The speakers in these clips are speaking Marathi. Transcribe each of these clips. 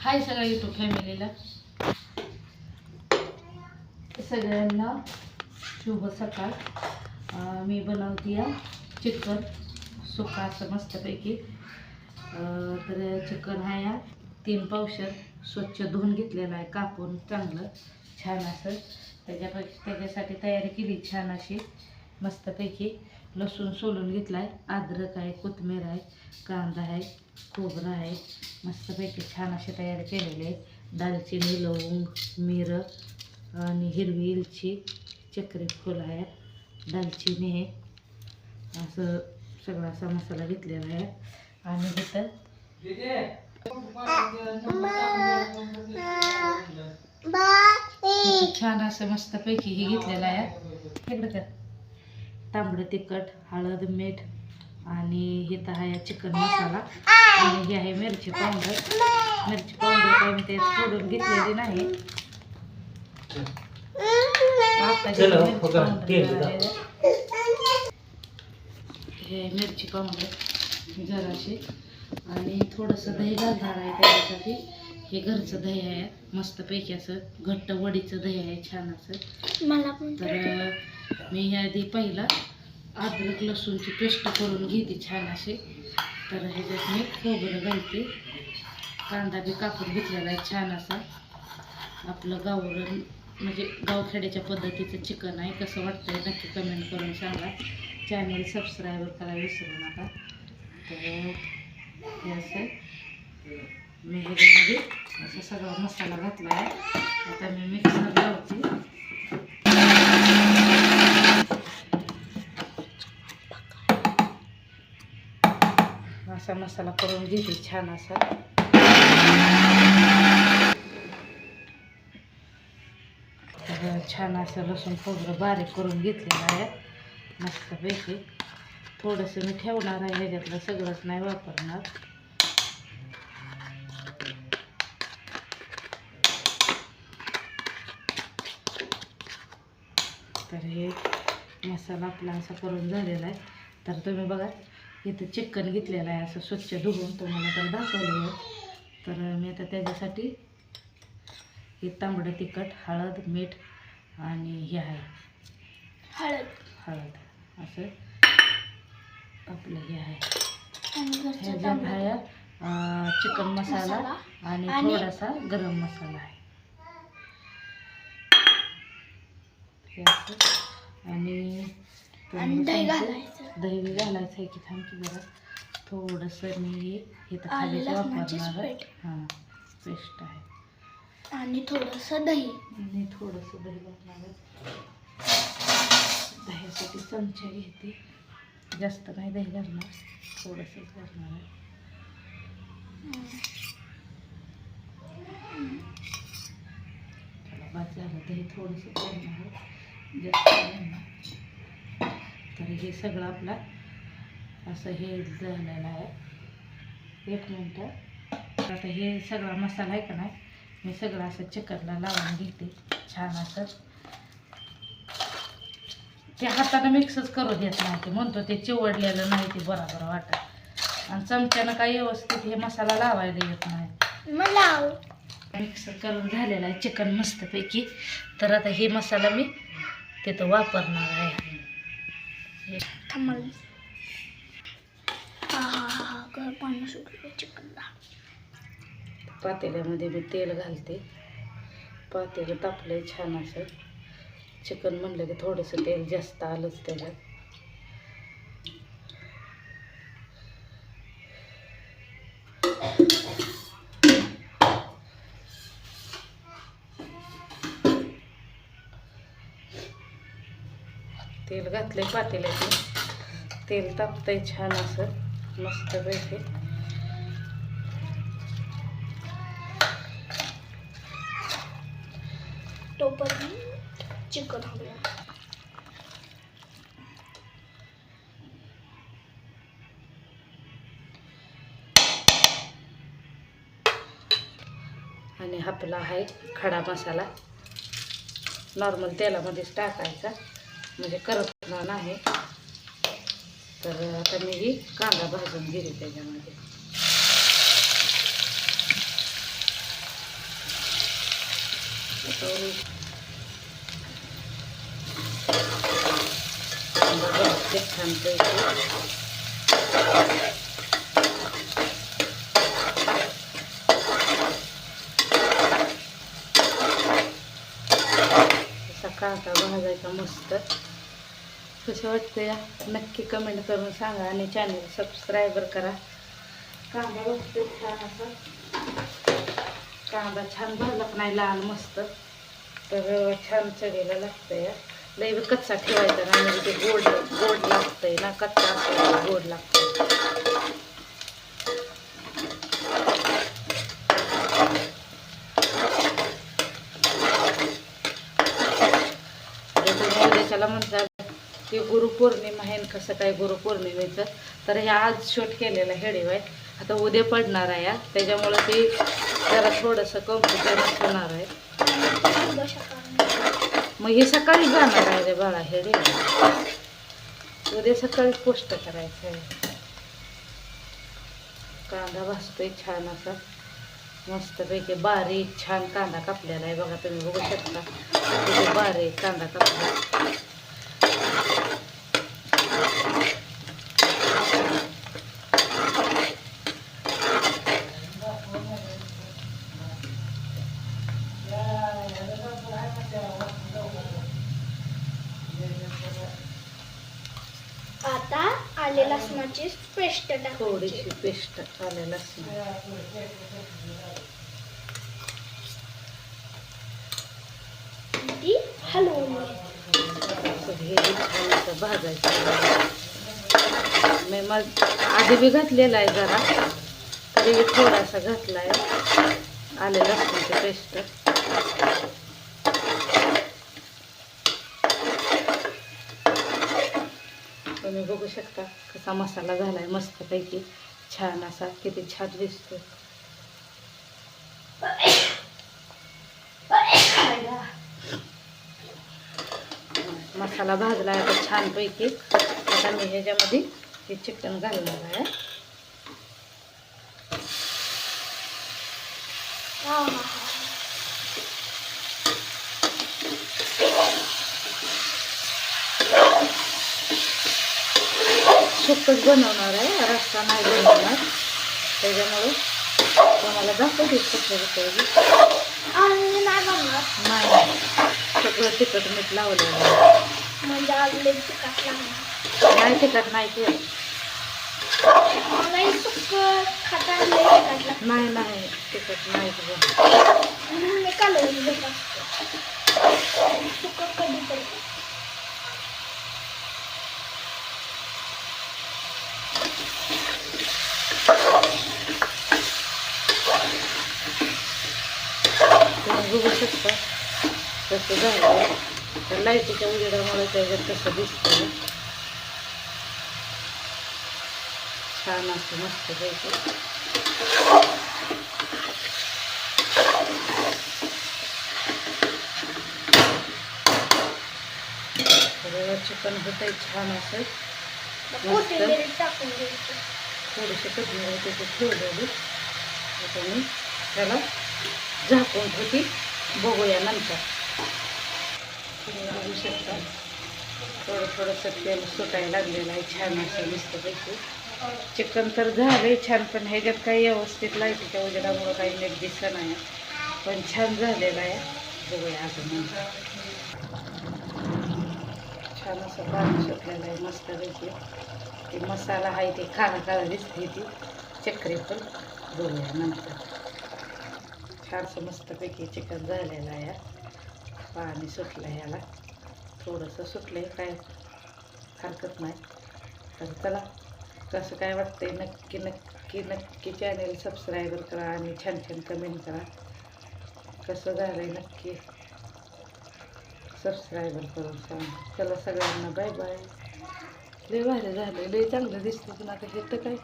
हाय सगळ्या युट्यूब फॅमिलीला सगळ्यांना शुभ सकाळ. मी बनवते या चिकन. सुका असं मस्तपैकी. तर चिकन हा या तीन पावशर. स्वच्छ धुवून घेतलेलं आहे कापून चांगलं छान असं. त्याच्यापैकी त्याच्यासाठी तयारी केली छान अशी मस्तपैकी. लसूण सोलून घेतला आहे अद्रक आहे कोथमीर आहे कांदा आहे खोबरं आहे. मस्तपैकी छान अशी तयार केलेले आहे दालचिनी लवंग मिरं आणि हिरवी इलची चक्री फुल आहे. दालचिनी आहे. असं सगळा असा मसाला घेतलेला आहे. आणि तिथं इथं छान असं मस्तपैकी हे घेतलेलं आहे. इकडं कर. तांबडं तिखट हळद मीठ आणि इथं आहे चिकन मसाला. आणि हे आहे मिरची पावडर. मिरची पावडर काय मी त्यात फोडून घेतलेली नाही. हे मिरची पावडर जराशी. आणि थोडंसं दही घालणार आहे त्याच्यासाठी. हे घरचं दही आहे. मस्तपैकी असं घट्ट वडीचं दही आहे छान असं. मला पण तर मी ह्या आधी पहिला अद्रक लसूणची पेस्ट करून घेते छान अशी. तर ह्याच्यात मी खोबरं घालते. कांदा बी कापून घेतलेला आहे छान असा. आपलं गावरण म्हणजे गावखेड्याच्या पद्धतीचं चिकन आहे. कसं वाटतंय नक्की कमेंट करून सांगा. चॅनल सबस्क्राईब करायला विसरू नका. तर हे असं. मी ह्याच्यामध्ये असा सगळा मसाला घातला आहे आता मी मिक्सर लावते. असा मसाला करून घेते छान असा. छान असं लसूण खोबरं बारीक करून घेतलेलं आहे. मस्तपैकी. थोडंसं मी ठेवणार आहे ह्याच्यातलं सगळंच नाही वापरणार. तर हे मसाला आपला असा करून झालेला आहे. तर तुम्ही बघा इथं चिकन घेतलेलं आहे असं स्वच्छ धुवून तुम्हाला तर दाखवलं तर मी आता त्याच्यासाठी हे तांबडं तिखट हळद मीठ आणि हे आहे. हळद. हळद. असं आपलं हे आहे. ह्याच्यात चिकन मसाला आणि- थोडासा गरम मसाला आहे. हे असं. आणि आणि दही घालायचं. दही घालायचं आहे की थांब की जरा. थोडंसं मी हे इथं आलं खाली लसणाची वापरणार. हां पेस्ट आहे. आणि थोडंसं दही. आणि थोडंसं दही घालणार दह्यासाठी चमचा घेते. जास्त नाही दही घालणार. थोडंसंच घालणार आहे. बाद झालं दही थोडंसं घालणार जास्त घालणार तर हे सगळं आपला असं हे झालेलं आहे. एक मिनटं. आता हे सगळा मसाला आहे का नाही? मी सगळं असं चिकनला लावून घेते. छान असं. ते हातानं मिक्सच करू देत नाही ते. म्हणतो ते चिवडलेलं नाही ते बरोबर वाटत. आणि चमच्यानं काही व्यवस्थित हे मसाला लावायला येत नाही. मला मिक्स करून झालेला आहे. चिकन मस्तपैकी. तर आता हे मसाला मी तिथं वापरणार आहे. थांबल हा हा पाणी सुटलं चिकनला पातेल्यामध्ये मी तेल घालते. पातेलं तापलंय छान असं. चिकन म्हणलं की थोडंसं तेल जास्त आलंच त्याच्यात. तेल घातलंय पातेल्यात तेल तापतंय छान असं मस्त पैकी. तोपर्यंत चिकन हवं आणि आपला आहे खडा मसाला. नॉर्मल तेलामध्येच टाकायचा. म्हणजे करत नाही. तर आता मी ही कांदा भाजून घेते त्याच्यामध्ये. छान कांदा असा कांदा भाजायचा मस्त. कसं वाटतं या नक्की कमेंट करून सांगा आणि चॅनल सबस्क्रायबर करा. कांदा बघते छान असा. कांदा छान भरला नाही लाल मस्त. तर छान चवीला लागतं या लई बी कच्चा ठेवायचा ना म्हणजे ते गोड गोड लागतंय ना कच्चा असतो गोड लागतं म्हणतात की गुरुपौर्णिमा आहे ना कसं काय गुरुपौर्णिमेचं तर हे आज शूट केलेलं हेडिओ आहे आता उद्या पडणार आहे या त्याच्यामुळं ते जरा थोडंसं कम्प्युटर होणार आहे. मग हे सकाळी जाणार आहे रे बाळा हेडी उद्या सकाळी पोस्ट करायचं आहे. कांदा भाजतोय छान असा. मस्तपैकी बारीक छान कांदा कापलेला आहे बघा तुम्ही बघू शकता. बारीक कांदा कापला आता आले लसणाची पेस्ट थोडीशी पेस्ट आलेला लसूण. ती हलवून हे भाजायचं. मी मग आधी बी घातलेला आहे जरा तरी थोडासा घातला आहे आले लसणाची पेस्ट. तुम्ही बघू शकता कसा मसाला झाला आहे मस्तपैकी. छान असा किती छान दिसतो मसाला भाजला आहे तर छानपैकी. आता मी ह्याच्यामध्ये हे चिकन घालणार आहे. हा, सुकच बनवणार आहे रस्ता नाही बनवणार. त्याच्यामुळे तुम्हाला दाखवते कसं आणि नाही सगळं तिखट मीठ लावलेलं. म्हणजे नाही तिखट नाही लागणार. नाही नाही तिखट नाही कधी बघू शकता. कसं झालं तर लाईटीच्या उजेडामुळे त्याच्यात कसं दिसतं छान असं मस्त तर चिकन होतंय छान असं. द्यायची थोडीशी कोथिंबीर त्याच्यात ठेवलेली. आता मी त्याला झाकून होती बघूया नंतर. बघू शकता. थोडं थोडंसं तेल सुटायला लागलेलं आहे. छान असं मस्तपैकी चिकन तर झालंय छान पण ह्याच्यात काही व्यवस्थित लाईटीच्या उजेडामुळं काही नीट दिसत नाही. पण छान झालेलं आहे. बघूया अजून छान असं पाणी सुटलेलं आहे. मस्तपैकी ते मसाला आहे ते काळा काळा दिसते ती. चक्री पण. बघूया नंतर. फारसं मस्तपैकी चिकन झालेलं आहे. पाणी सुटलं याला. थोडंसं सुटलं आहे काय हरकत नाही. तर चला कसं काय वाटतंय नक्की नक्की नक्की चॅनेल सबस्क्राईबर करा आणि छान छान कमेंट करा. कसं झालं आहे नक्की? सबस्क्रायबर करून सांग. चला सगळ्यांना बाय बाय लय भारी झालं लय चांगलं दिसतं पण आता हे तर काय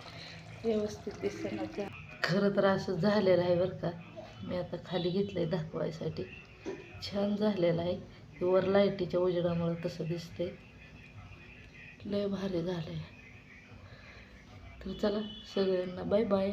व्यवस्थित दिसतं ना. त्या खरं तर असं झालेलं आहे बरं का. मी आता खाली घेतलं आहे दाखवायसाठी. छान झालेलं आहे. वर लाईटीच्या उजेडामुळं तसं दिसते लय भारी झालं आहे तर चला सगळ्यांना बाय बाय.